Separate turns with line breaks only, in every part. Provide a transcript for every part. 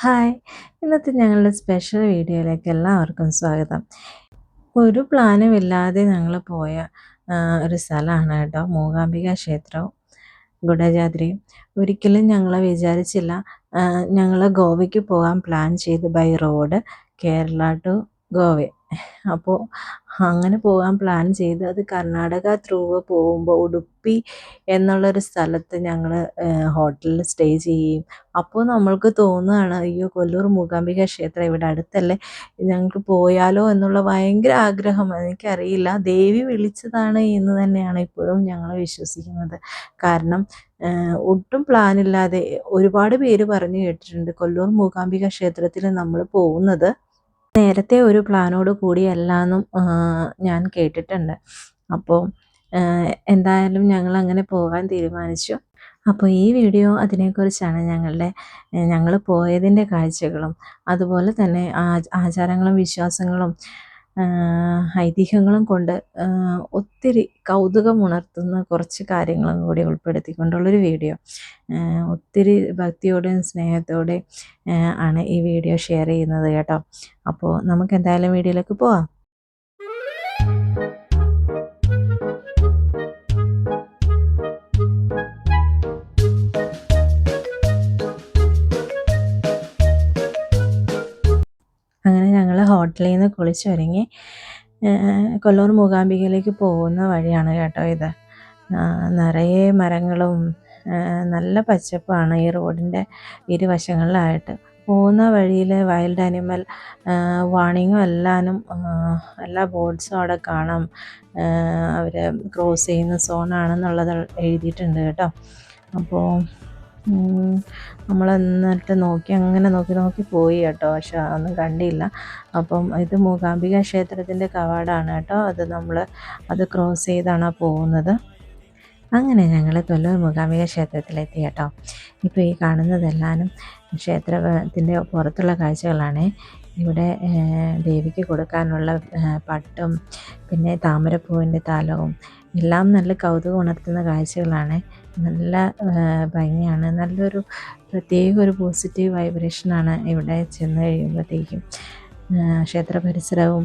Hi. ഇന്നത്തെ ഞങ്ങളുടെ special വീഡിയോയിലേക്ക് എല്ലാവർക്കും സ്വാഗതം. ഒരു പ്ലാനും ഇല്ലാതെ ഞങ്ങൾ പോയ ഒരു സ്ഥലമാണ് കേട്ടോ. മൂകാംബിക ക്ഷേത്രവും ഗുഡജാദ്രിയും ഒരിക്കലും ഞങ്ങൾ വിചാരിച്ചില്ല ഞങ്ങൾ ഗോവയ്ക്ക് പോകാൻ പ്ലാൻ ചെയ്ത് by road Kerala to Goa. അപ്പോൾ അങ്ങനെ പോകാൻ പ്ലാൻ ചെയ്ത് അത് കർണാടക ത്രൂ പോകുമ്പോൾ ഉടുപ്പി എന്നുള്ളൊരു സ്ഥലത്ത് ഞങ്ങൾ ഹോട്ടലിൽ സ്റ്റേ ചെയ്യും. അപ്പോൾ നമ്മൾക്ക് തോന്നുകയാണ് അയ്യോ കൊല്ലൂർ മൂകാംബിക ക്ഷേത്രം ഇവിടെ അടുത്തല്ലേ? ഞങ്ങൾക്ക് പോയാലോ? എന്നുള്ള ഭയങ്കര ആഗ്രഹം. എനിക്കറിയില്ല. ദേവി വിളിച്ചതാണ് എന്ന് തന്നെയാണ് ഇപ്പോഴും ഞങ്ങൾ വിശ്വസിക്കുന്നത്. കാരണം ഒട്ടും പ്ലാനില്ലാതെ ഒരുപാട് പേര് പറഞ്ഞു കേട്ടിട്ടുണ്ട് കൊല്ലൂർ മൂകാംബിക ക്ഷേത്രത്തിൽ നമ്മൾ പോകുന്നത് നേരത്തെ ഒരു പ്ലാനോട് കൂടിയല്ല എന്നും ഞാൻ കേട്ടിട്ടുണ്ട്. അപ്പോൾ എന്തായാലും ഞങ്ങൾ അങ്ങനെ പോകാൻ തീരുമാനിച്ചു. അപ്പോൾ ഈ വീഡിയോ അതിനെക്കുറിച്ചാണ് ഞങ്ങളുടെ ഞങ്ങൾ പോയതിന്റെ കാഴ്ചകളും അതുപോലെ തന്നെ ആചാരങ്ങളും വിശ്വാസങ്ങളും ഐതിഹ്യങ്ങളും കൊണ്ട് ഒത്തിരി കൗതുകമുണർത്തുന്ന കുറച്ച് കാര്യങ്ങളും കൂടി ഉൾപ്പെടുത്തിക്കൊണ്ടുള്ളൊരു വീഡിയോ. ഒത്തിരി ഭക്തിയോടെയും സ്നേഹത്തോടെയും ആണ് ഈ വീഡിയോ ഷെയർ ചെയ്യുന്നത് കേട്ടോ. അപ്പോൾ നമുക്ക് എന്തായാലും വീഡിയോയിലേക്ക് പോവാം. ഹോട്ടലിൽ നിന്ന് കുളിച്ചൊരുങ്ങി കൊല്ലൂർ മൂകാംബികയിലേക്ക് പോകുന്ന വഴിയാണ് കേട്ടോ ഇത്. നിറയെ മരങ്ങളും നല്ല പച്ചപ്പാണ് ഈ റോഡിന്റെ ഇരുവശങ്ങളിലായിട്ട്. പോകുന്ന വഴിയിൽ വൈൽഡ് ആനിമൽ വാണിങ്ങും എല്ലാനും എല്ലാ ബോർഡ്സും അവിടെ കാണാം. അവർ ക്രോസ് ചെയ്യുന്ന സോണാണെന്നുള്ളത് എഴുതിയിട്ടുണ്ട് കേട്ടോ. അപ്പോൾ നമ്മൾ എന്നിട്ട് നോക്കി അങ്ങനെ നോക്കി നോക്കി പോയി കേട്ടോ. പക്ഷെ ഒന്നും കണ്ടില്ല. അപ്പം ഇത് മൂകാംബിക ക്ഷേത്രത്തിന്റെ കവാടാണ് കേട്ടോ. അത് നമ്മൾ അത് ക്രോസ് ചെയ്താണ് പോകുന്നത്. അങ്ങനെ ഞങ്ങൾ കൊല്ലൂർ മൂകാംബിക ക്ഷേത്രത്തിലെത്തി കേട്ടോ. ഇപ്പോൾ ഈ കാണുന്നതെല്ലാനും ക്ഷേത്രത്തിന്റെ പുറത്തുള്ള കാഴ്ചകളാണ്. ഇവിടെ ദേവിക്ക് കൊടുക്കാനുള്ള പട്ടും പിന്നെ താമരപ്പൂവിന്റെ താലവും എല്ലാം നല്ല കൗതുകം ഉണർത്തുന്ന കാഴ്ചകളാണ്. നല്ല ഭംഗിയാണ്. നല്ലൊരു പ്രത്യേക ഒരു പോസിറ്റീവ് വൈബ്രേഷനാണ് ഇവിടെ ചെന്ന് കഴിയുമ്പോഴത്തേക്കും. ക്ഷേത്ര പരിസരവും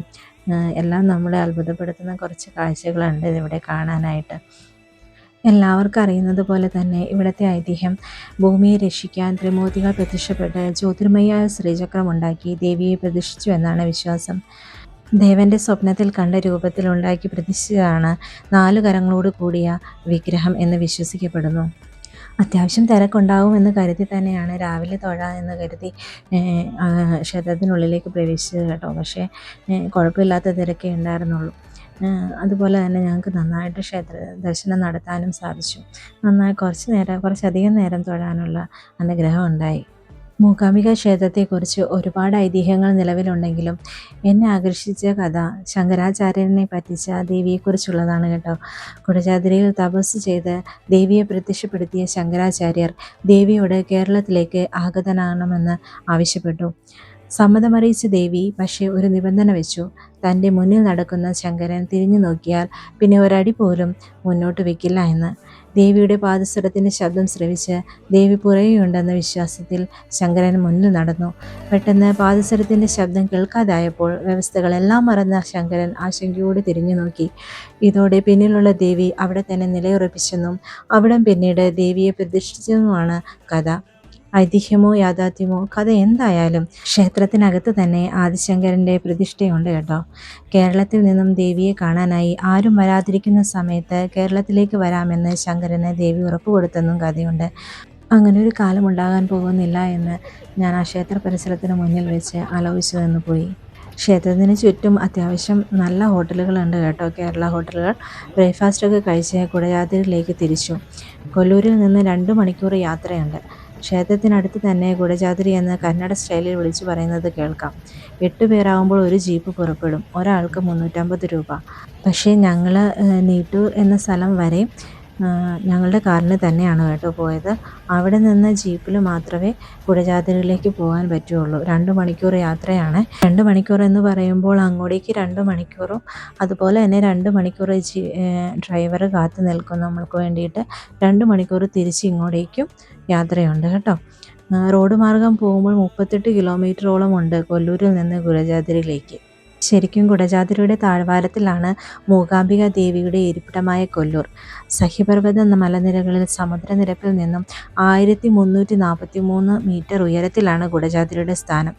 എല്ലാം നമ്മളെ അത്ഭുതപ്പെടുത്തുന്ന കുറച്ച് കാഴ്ചകളുണ്ട് ഇവിടെ കാണാനായിട്ട്. എല്ലാവർക്കും അറിയുന്നത് പോലെ തന്നെ ഇവിടുത്തെ ഐതിഹ്യം ഭൂമിയെ രക്ഷിക്കാൻ ത്രിമൂർത്തികൾ പ്രത്യക്ഷപ്പെട്ട് ജ്യോതിർമയായ ശ്രീചക്രം ഉണ്ടാക്കി ദേവിയെ പ്രതിഷ്ഠിച്ചു എന്നാണ് വിശ്വാസം. ദേവന്റെ സ്വപ്നത്തിൽ കണ്ട രൂപത്തിൽ ഉണ്ടാക്കി പ്രതിഷ്ഠിച്ചതാണ് നാലു കരങ്ങളോട് കൂടിയ വിഗ്രഹം എന്ന് വിശ്വസിക്കപ്പെടുന്നു. അത്യാവശ്യം തിരക്കുണ്ടാവുമെന്ന് കരുതി തന്നെയാണ് രാവിലെ തൊഴാം എന്ന് കരുതി ക്ഷേത്രത്തിനുള്ളിലേക്ക് പ്രവേശിച്ചത് കേട്ടോ. പക്ഷേ കുഴപ്പമില്ലാത്ത തിരക്കേ ഉണ്ടായിരുന്നുള്ളൂ. അതുപോലെ തന്നെ ഞങ്ങൾക്ക് നന്നായിട്ട് ക്ഷേത്ര ദർശനം നടത്താനും സാധിച്ചു. നന്നായി കുറച്ച് നേരം കുറച്ചധികം നേരം തൊഴാനുള്ള അനുഗ്രഹം ഉണ്ടായി. മൂകാംബിക ക്ഷേത്രത്തെക്കുറിച്ച് ഒരുപാട് ഐതിഹ്യങ്ങൾ നിലവിലുണ്ടെങ്കിലും എന്നെ ആകർഷിച്ച കഥ ശങ്കരാചാര്യനെ പറ്റിച്ച ദേവിയെക്കുറിച്ചുള്ളതാണ് കേട്ടോ. കുടജാദ്രിയിൽ തപസ് ചെയ്ത് ദേവിയെ പ്രത്യക്ഷപ്പെടുത്തിയ ശങ്കരാചാര്യർ ദേവിയോട് കേരളത്തിലേക്ക് ആഗതനാകണമെന്ന് ആവശ്യപ്പെട്ടു. സമ്മതമറിയിച്ച ദേവി പക്ഷേ ഒരു നിബന്ധന വെച്ചു. തന്റെ മുന്നിൽ നടക്കുന്ന ശങ്കരൻ തിരിഞ്ഞു നോക്കിയാൽ പിന്നെ ഒരടി പോലും മുന്നോട്ട് വെക്കില്ല എന്ന്. ദേവിയുടെ പാദസ്വരത്തിന്റെ ശബ്ദം ശ്രവിച്ച് ദേവി പുറയുണ്ടെന്ന വിശ്വാസത്തിൽ ശങ്കരൻ മുന്നിൽ നടന്നു. പെട്ടെന്ന് പാദസ്വരത്തിന്റെ ശബ്ദം കേൾക്കാതായപ്പോൾ വ്യവസ്ഥകളെല്ലാം മറന്ന ശങ്കരൻ ആശങ്കയോടെ തിരിഞ്ഞു നോക്കി. ഇതോടെ പിന്നിലുള്ള ദേവി അവിടെ തന്നെ നിലയുറപ്പിച്ചെന്നും അവിടം പിന്നീട് ദേവിയെ പ്രതിഷ്ഠിച്ചെന്നുമാണ് കഥ. ഐതിഹ്യമോ യാഥാർത്ഥ്യമോ കഥ എന്തായാലും ക്ഷേത്രത്തിനകത്ത് തന്നെ ആദിശങ്കരന്റെ പ്രതിഷ്ഠയുണ്ട് കേട്ടോ. കേരളത്തിൽ നിന്നും ദേവിയെ കാണാനായി ആരും വരാതിരിക്കുന്ന സമയത്ത് കേരളത്തിലേക്ക് വരാമെന്ന് ശങ്കരന് ദേവി ഉറപ്പ് കൊടുത്തെന്നും കഥയുണ്ട്. അങ്ങനെ ഒരു കാലം ഉണ്ടാകാൻ പോകുന്നില്ല എന്ന് ഞാൻ ആ ക്ഷേത്ര പരിസരത്തിന് മുന്നിൽ വെച്ച് ആലോചിച്ചു നിന്ന് പോയി. ക്ഷേത്രത്തിന് ചുറ്റും അത്യാവശ്യം നല്ല ഹോട്ടലുകളുണ്ട് കേട്ടോ. കേരള ഹോട്ടലുകൾ ബ്രേക്ക്ഫാസ്റ്റൊക്കെ കഴിച്ച് കുടയാത്രയിലേക്ക് തിരിച്ചു. കൊല്ലൂരിൽ നിന്ന് രണ്ട് മണിക്കൂർ യാത്രയുണ്ട്. ക്ഷേത്രത്തിനടുത്ത് തന്നെ കുടജാദ്രി എന്ന് കന്നഡ സ്റ്റൈലിൽ വിളിച്ചു പറയുന്നത് കേൾക്കാം. എട്ട് പേരാകുമ്പോൾ ഒരു ജീപ്പ് പുറപ്പെടും. ഒരാൾക്ക് മുന്നൂറ്റമ്പത് രൂപ. പക്ഷേ ഞങ്ങൾ നീട്ടൂർ എന്ന സ്ഥലം വരെ ഞങ്ങളുടെ കാറിൽ തന്നെയാണ് കേട്ടോ പോയത്. അവിടെ നിന്ന് ജീപ്പിൽ മാത്രമേ കുടജാദ്രിയിലേക്ക് പോകാൻ പറ്റുകയുള്ളൂ. രണ്ട് മണിക്കൂർ യാത്രയാണ്. രണ്ട് മണിക്കൂർ എന്ന് പറയുമ്പോൾ അങ്ങോട്ടേക്ക് രണ്ട് മണിക്കൂറും അതുപോലെ തന്നെ രണ്ട് മണിക്കൂർ ഡ്രൈവർ കാത്തു നിൽക്കും നമ്മൾക്ക് വേണ്ടിയിട്ട്. രണ്ട് മണിക്കൂർ തിരിച്ച് ഇങ്ങോട്ടേക്കും യാത്രയുണ്ട് കേട്ടോ. റോഡ് മാർഗം പോകുമ്പോൾ മുപ്പത്തെട്ട് കിലോമീറ്ററോളം ഉണ്ട് കൊല്ലൂരിൽ നിന്ന് കുലജാദ്രിയിലേക്ക് ശരിക്കും കുടജാദ്രിയുടെ താഴ്വാരത്തിലാണ് മൂകാംബിക ദേവിയുടെ ഇരിപ്പിടമായ കൊല്ലൂർ. സഹ്യപർവത എന്ന മലനിരകളിൽ സമുദ്രനിരപ്പിൽ നിന്നും ആയിരത്തി മുന്നൂറ്റി നാൽപ്പത്തി മൂന്ന് മീറ്റർ ഉയരത്തിലാണ് കുടജാദ്രിയുടെ സ്ഥാനം.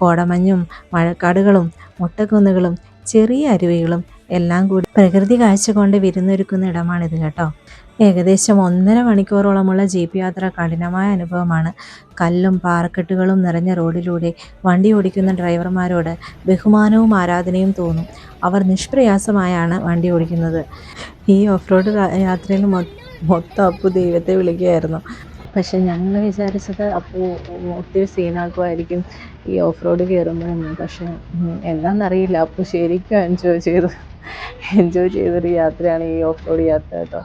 കോടമഞ്ഞും മഴക്കാടുകളും മുട്ടക്കുന്നുകളും ചെറിയ അരുവികളും എല്ലാം കൂടി പ്രകൃതി കാഴ്ച കൊണ്ട് വിരുന്നൊരുക്കുന്ന ഇടമാണിത് കേട്ടോ. ഏകദേശം ഒന്നര മണിക്കൂറോളമുള്ള ജീപ്പ് യാത്ര കഠിനമായ അനുഭവമാണ്. കല്ലും പാറക്കെട്ടുകളും നിറഞ്ഞ റോഡിലൂടെ വണ്ടി ഓടിക്കുന്ന ഡ്രൈവർമാരോട് ബഹുമാനവും ആരാധനയും തോന്നും. അവർ നിഷ്പ്രയാസമായാണ് വണ്ടി ഓടിക്കുന്നത്. ഈ ഓഫ് റോഡ് യാത്രയിൽ മൊത്തം അപ്പു ദൈവത്തെ വിളിക്കുകയായിരുന്നു. പക്ഷെ ഞങ്ങൾ വിചാരിച്ചത് അപ്പോൾ ഒത്തിരി സീനാക്കുമായിരിക്കും ഈ ഓഫ് റോഡ് കയറുമ്പോഴൊന്നും. പക്ഷെ എന്താണെന്നറിയില്ല അപ്പോൾ ശരിക്കും എൻജോയ് ചെയ്ത് എൻജോയ് ചെയ്തൊരു യാത്രയാണ് ഈ ഓഫ് റോഡ് യാത്ര കേട്ടോ.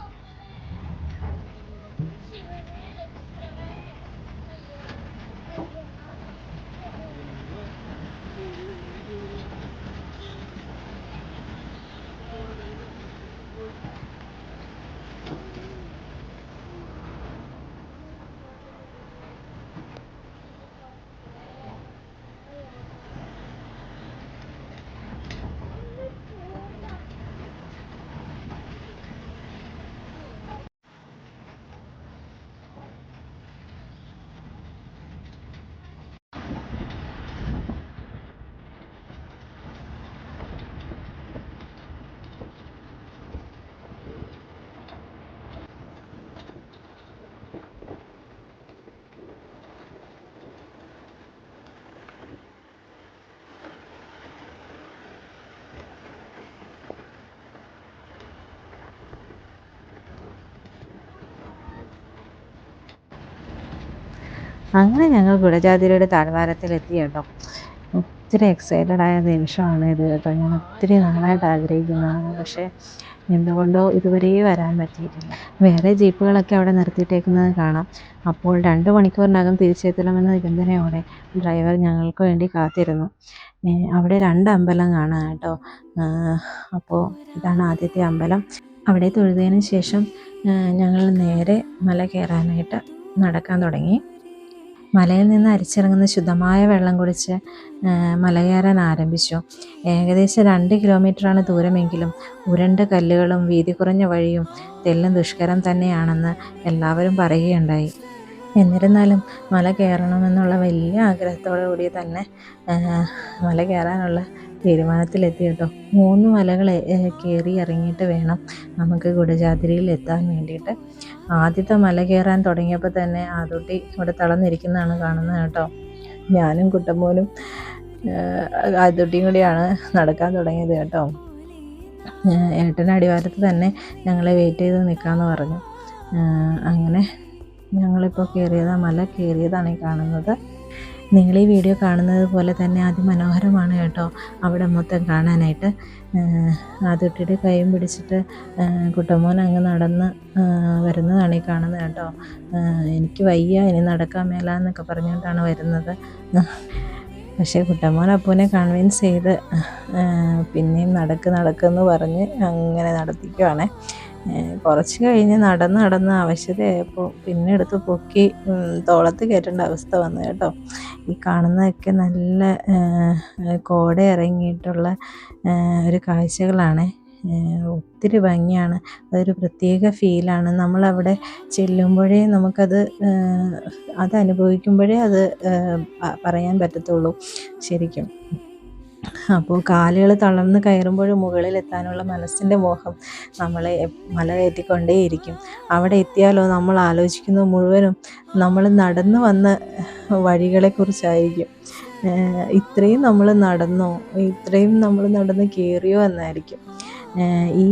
അങ്ങനെ ഞങ്ങൾ കുടജാതിരയുടെ താഴ്വാരത്തിലെത്തി കേട്ടോ ഒത്തിരി എക്സൈറ്റഡ് ആയ നിമിഷമാണ് ഇത് കേട്ടോ. ഞാൻ ഒത്തിരി നാളായിട്ട് ആഗ്രഹിക്കുന്നതാണ്. പക്ഷേ എന്തുകൊണ്ടോ ഇതുവരെ വരാൻ പറ്റിയിട്ടില്ല. വേറെ ജീപ്പുകളൊക്കെ അവിടെ നിർത്തിയിട്ടേക്കുന്നത് കാണാം. അപ്പോൾ രണ്ട് മണിക്കൂറിനകം തിരിച്ചെത്തണമെന്ന നിബന്ധനയോടെ ഡ്രൈവർ ഞങ്ങൾക്ക് വേണ്ടി കാത്തിരുന്നു. അവിടെ രണ്ട് അമ്പലം കാണാം കേട്ടോ. അപ്പോൾ ഇതാണ് ആദ്യത്തെ അമ്പലം. അവിടെ തൊഴുതതിന് ശേഷം ഞങ്ങൾ നേരെ മല കയറാനായിട്ട് നടക്കാൻ തുടങ്ങി. മലയിൽ നിന്ന് അരിച്ചിറങ്ങുന്ന ശുദ്ധമായ വെള്ളം കുടിച്ച് മലകയറാൻ ആരംഭിച്ചു. ഏകദേശം രണ്ട് കിലോമീറ്ററാണ് ദൂരമെങ്കിലും ഉരണ്ട കല്ലുകളും വീതി കുറഞ്ഞ വഴിയും തെല്ലും ദുഷ്കരം തന്നെയാണെന്ന് എല്ലാവരും പറയുകയുണ്ടായി. എന്നിരുന്നാലും മല കയറണമെന്നുള്ള വലിയ ആഗ്രഹത്തോടു കൂടി തന്നെ മല കയറാനുള്ള തീരുമാനത്തിലെത്തി കേട്ടോ മൂന്ന് മലകൾ കയറി ഇറങ്ങിയിട്ട് വേണം നമുക്ക് ഗുഡജാതിരിയിൽ എത്താൻ വേണ്ടിയിട്ട്. ആദ്യത്തെ മല കയറാൻ തുടങ്ങിയപ്പോൾ തന്നെ ആദൂട്ടി ഇവിടെ തളർന്നിരിക്കുന്നതാണ് കാണുന്നത് കേട്ടോ. ഞാനും കുട്ടമ്പോലും ആദൂട്ടിയും കൂടിയാണ് നടക്കാൻ തുടങ്ങിയത് കേട്ടോ. ഏട്ടന്റെ അടിവാരത്ത് തന്നെ ഞങ്ങളെ വെയിറ്റ് ചെയ്ത് നിൽക്കാമെന്ന് പറഞ്ഞു. അങ്ങനെ ഞങ്ങളിപ്പോൾ കയറിയതാണ് മല കയറിയതാണ് ഈ കാണുന്നത്. നിങ്ങൾ ഈ വീഡിയോ കാണുന്നത് പോലെ തന്നെ അതിമനോഹരമാണ് കേട്ടോ അവിടെ മൊത്തം കാണാനായിട്ട്. ആദ്യട്ടിയുടെ കൈയും പിടിച്ചിട്ട് കുട്ടമോൻ അങ്ങ് നടന്ന് വരുന്നതാണ് ഈ കാണുന്നത് കേട്ടോ. എനിക്ക് വയ്യ ഇനി നടക്കാൻ മേല എന്നൊക്കെ പറഞ്ഞുകൊണ്ടാണ് വരുന്നത്. പക്ഷേ കുട്ടമോൻ അപ്പൂനെ കൺവിൻസ് ചെയ്ത് പിന്നെയും നടക്ക് നടക്കെന്ന് പറഞ്ഞ് അങ്ങനെ നടത്തിക്കുവാണേ. കുറച്ച് കഴിഞ്ഞ് നടന്ന് നടന്ന് അവശതയായപ്പോൾ പിന്നെ എടുത്ത് പൊക്കി തോളത്ത് കയറ്റേണ്ട അവസ്ഥ വന്നു കേട്ടോ. ഈ കാണുന്നതൊക്കെ നല്ല കോട ഇറങ്ങിയിട്ടുള്ള ഒരു കാഴ്ചകളാണ്. ഒത്തിരി ഭംഗിയാണ്. അതൊരു പ്രത്യേക ഫീലാണ്. നമ്മളവിടെ ചെല്ലുമ്പോഴേ നമുക്കത് അത് അനുഭവിക്കുമ്പോഴേ അത് പറയാൻ പറ്റത്തുള്ളൂ ശരിക്കും. അപ്പോൾ കാലുകൾ തളർന്ന് കയറുമ്പോൾ മുകളിലെത്താനുള്ള മനസ്സിന്റെ മോഹം നമ്മളെ മല കയറ്റിക്കൊണ്ടേയിരിക്കും അവിടെ എത്തിയാലോ നമ്മൾ ആലോചിക്കുന്നത് മുഴുവനും നമ്മൾ നടന്നു വന്ന വഴികളെക്കുറിച്ചായിരിക്കും. ഇത്രയും നമ്മൾ നടന്നോ? ഇത്രയും നമ്മൾ നടന്ന് കയറിയോ എന്നായിരിക്കും. ഈ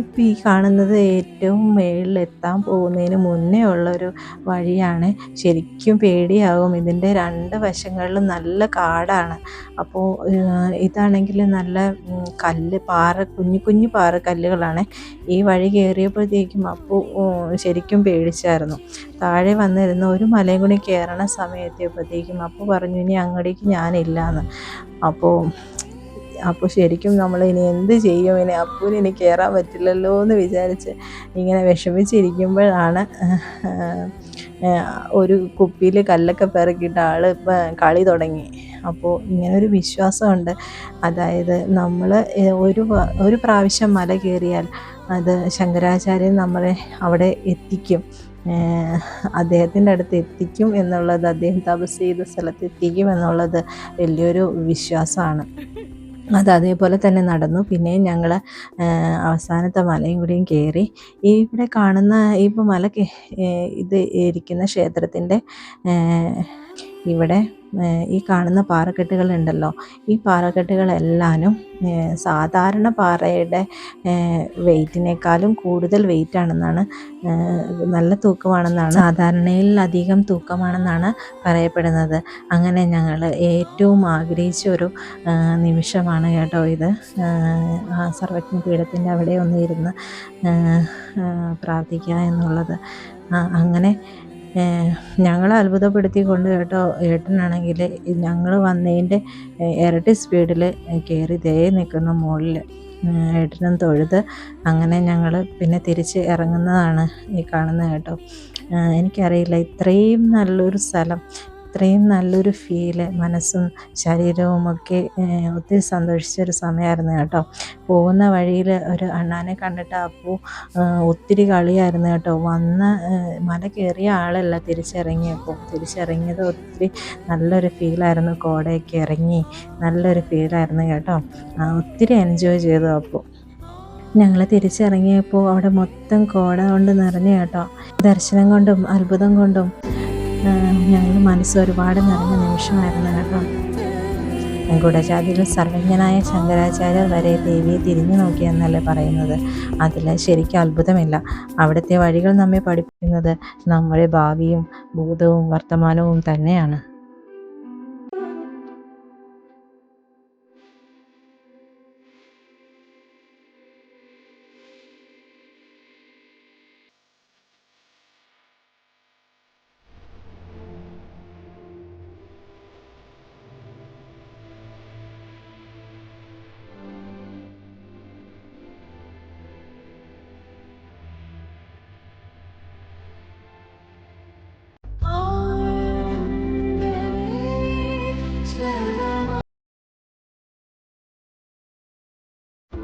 ഇപ്പം ഈ കാണുന്നത് ഏറ്റവും എത്താൻ പോകുന്നതിന് മുന്നേ ഉള്ളൊരു വഴിയാണ്. ശരിക്കും പേടിയാകും ഇതിന്റെ രണ്ട് വശങ്ങളിലും നല്ല കാടാണ്. അപ്പോൾ ഇതാണെങ്കിൽ നല്ല കല്ല് പാറ കുഞ്ഞു കുഞ്ഞു പാറ പാറക്കല്ലുകളാണ് ഈ വഴി കയറിയപ്പോഴത്തേക്കും അപ്പോൾ ശരിക്കും പേടിച്ചായിരുന്നു. താഴെ വന്നിരുന്ന ഒരു മലയും കൂടി കയറണ സമയത്തെപ്പോഴത്തേക്കും അപ്പോൾ പറഞ്ഞു ഇനി അങ്ങോട്ടേക്ക് ഞാനില്ലയെന്ന് അപ്പോൾ അപ്പോൾ ശരിക്കും നമ്മൾ ഇനി എന്ത് ചെയ്യും? ഇനി അപ്പൂന് ഇനി കയറാൻ പറ്റില്ലല്ലോ എന്ന് വിചാരിച്ച് ഇങ്ങനെ വിഷമിച്ചിരിക്കുമ്പോഴാണ് ഒരു കുപ്പിയിൽ കല്ലൊക്കെ പെറുക്കിയിട്ട് ആൾ കളി തുടങ്ങി. അപ്പോൾ ഇങ്ങനെ ഇങ്ങനൊരു വിശ്വാസമുണ്ട്. അതായത് നമ്മൾ ഒരു ഒരു പ്രാവശ്യം മല കയറിയാൽ അത് ശങ്കരാചാര്യൻ നമ്മളെ അവിടെ എത്തിക്കും. അദ്ദേഹത്തിന്റെ അടുത്ത് എത്തിക്കും എന്നുള്ളത് അദ്ദേഹം തപസ് ചെയ്ത സ്ഥലത്ത് എത്തിക്കും എന്നുള്ളത് വലിയൊരു വിശ്വാസമാണ്. അത് അതേപോലെ തന്നെ നടന്നു. പിന്നെയും ഞങ്ങൾ അവസാനത്തെ മലയും കൂടിയും കയറി ഇവിടെ കാണുന്ന ഇപ്പോൾ മല ഇത് ഇരിക്കുന്ന ക്ഷേത്രത്തിന്റെ ഇവിടെ ഈ കാണുന്ന പാറക്കെട്ടുകളുണ്ടല്ലോ. ഈ പാറക്കെട്ടുകളെല്ലാനും സാധാരണ പാറയുടെ വെയിറ്റിനേക്കാളും കൂടുതൽ വെയിറ്റ് ആണെന്നാണ് ഏഹ് നല്ല തൂക്കമാണെന്നാണ് സാധാരണയിൽ അധികം തൂക്കമാണെന്നാണ് പറയപ്പെടുന്നത്. അങ്ങനെ ഞങ്ങൾ ഏറ്റവും ആഗ്രഹിച്ച ഒരു നിമിഷമാണ് കേട്ടോ ഇത്. ആ സർവജ്ഞ പീഠത്തിന്റെ അവിടെ ഒന്ന് ഇരുന്ന് പ്രാർത്ഥിക്കുക എന്നുള്ളത്. അങ്ങനെ ഞങ്ങളെ അത്ഭുതപ്പെടുത്തിക്കൊണ്ട് കേട്ടോ ഏട്ടനാണെങ്കിൽ ഞങ്ങൾ വന്നതിന്റെ ഇരട്ടി സ്പീഡിൽ കയറി ദേ നിൽക്കുന്ന മുകളിൽ ഏട്ടനും തൊഴുത് അങ്ങനെ ഞങ്ങൾ പിന്നെ തിരിച്ച് ഇറങ്ങുന്നതാണ് ഈ കാണുന്നത് കേട്ടോ. എനിക്കറിയില്ല ഇത്രയും നല്ലൊരു സ്ഥലം ഇത്രയും നല്ലൊരു ഫീൽ മനസ്സും ശരീരവും ഒക്കെ ഒത്തിരി സന്തോഷിച്ചൊരു സമയമായിരുന്നു കേട്ടോ. പോകുന്ന വഴിയിൽ ഒരു അണ്ണാനെ കണ്ടിട്ട് അപ്പു ഏഹ്, ഒത്തിരി കളിയായിരുന്നു കേട്ടോ. വന്ന മല കയറിയ ആളല്ല തിരിച്ചിറങ്ങിയപ്പോൾ തിരിച്ചിറങ്ങിയത് ഒത്തിരി നല്ലൊരു ഫീലായിരുന്നു കോടയൊക്കെ ഇറങ്ങി നല്ലൊരു ഫീലായിരുന്നു കേട്ടോ. ഒത്തിരി എൻജോയ് ചെയ്തു അപ്പോൾ ഞങ്ങൾ തിരിച്ചിറങ്ങിയപ്പോൾ അവിടെ മൊത്തം കോട കൊണ്ട് നിറഞ്ഞു കേട്ടോ. ദർശനം കൊണ്ടും അത്ഭുതം കൊണ്ടും ഞങ്ങൾ മനസ്സ് ഒരുപാട് നിറഞ്ഞ നിമിഷമായിരുന്നു കേട്ടോ. ഗൂഢചാതിയിൽ സർവജ്ഞനായ ശങ്കരാചാര്യർ വരെ ദേവിയെ തിരിഞ്ഞു നോക്കിയെന്നല്ലേ പറയുന്നത്. അതിൽ ശരിക്കും അത്ഭുതമില്ല. അവിടുത്തെ വഴികൾ നമ്മെ പഠിപ്പിക്കുന്നത് നമ്മുടെ ഭാവിയും ഭൂതവും വർത്തമാനവും തന്നെയാണ്.